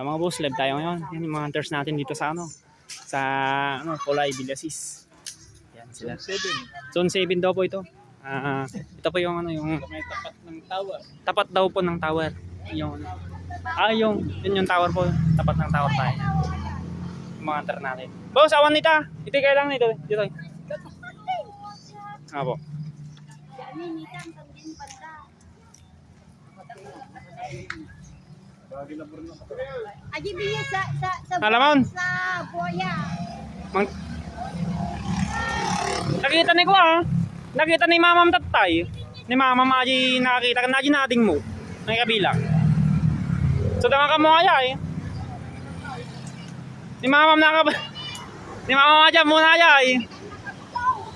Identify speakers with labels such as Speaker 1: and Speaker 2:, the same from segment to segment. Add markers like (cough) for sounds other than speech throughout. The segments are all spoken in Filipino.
Speaker 1: Ah, mga boss, live tayo ngayon. Yan yung mga hunters natin dito sa ano. Sa ano, Kulay, Villasis. Yan sila.
Speaker 2: 7.
Speaker 1: Zone 7 daw po ito. Ah, ito po yung ano yung
Speaker 2: May tapat ng tower.
Speaker 1: tapat daw po ng tower. Yung Ah, yung yun yung tower po. Tapat ng tower tayo. Yung mga hunter natin. Boss, awan nita. Ito kailang nito. Dito. Ah po.
Speaker 3: Aji biya sa sa sa
Speaker 1: Alamon.
Speaker 3: sa buaya.
Speaker 1: Mang... Nakita ni ko ah. Nakita ni mamam tatay. Ni mamam aji nakita ka na aji nating mo. May kabilang. So tama ka mo kaya eh. Ni mamam na ka (laughs) Ni mamam aja muna aja eh.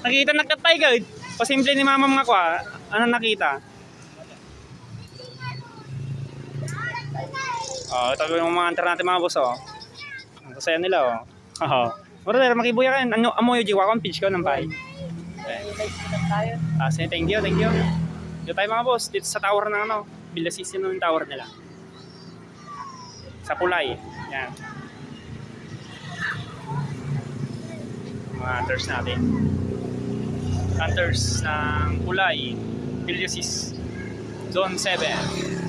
Speaker 1: Nakita nagkatay ka eh. Pasimple ni mamam nga ko ah. Ano nakita? Oh, ito yung mga antar natin mga boss oh. Ang saya nila oh. Oo. Mura dahil makibuya ka. Ano, amo yung jiwa ko, pitch ko ng bahay. Okay. Ah, sige, thank you, thank you. Dito tayo mga boss, dito sa tower ng ano, Villasis yun yung tower nila. Sa Kulay. Yan. Mga hunters natin. Hunters ng Kulay. Villasis. Zone 7.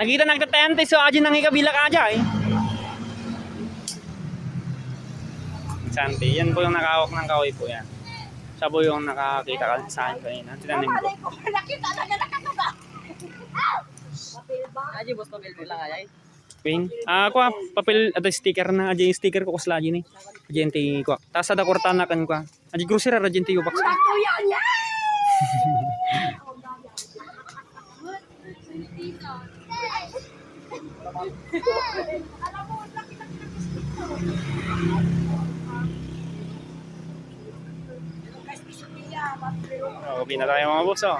Speaker 1: Nakita nagtatente so aja nang ikabila ka aja eh. Sante, yan po yung nakahawak ng kahoy po yan. Siya po yung nakakita ka sa akin kanina. Tinanim ko. (laughs)
Speaker 3: Nakita na nakakaba. (laughs)
Speaker 4: Aji bos papel bilang ayay.
Speaker 1: Ping. Ah, ko papel at sticker na yung sticker ko kusla aja ni. Agente ko. Tas ada kortana kan ko. Aja grocery ra agente ko baksa.
Speaker 3: Ako yan (laughs) ya.
Speaker 1: Oh, gabi na tayo mga boss oh.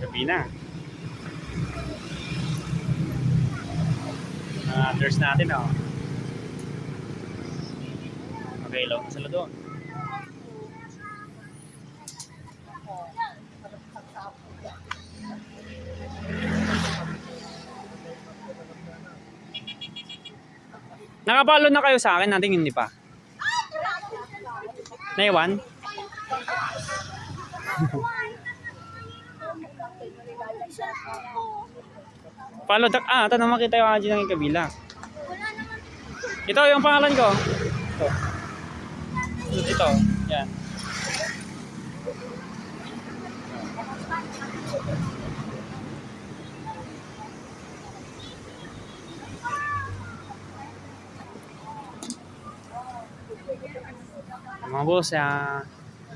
Speaker 1: Gabi na. Mga hunters natin oh. Okay, low sila doon. Nakapalo na kayo sa akin, natin hindi pa. Naiwan? (laughs) Follow tak ah, ito na makita yung aji ng kabila. Ito yung pangalan ko. Ito. Ito. Yan. Mga boss, ah,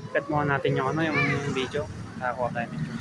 Speaker 1: cut muna natin yung ano, yung video. Nakakuha tayo ng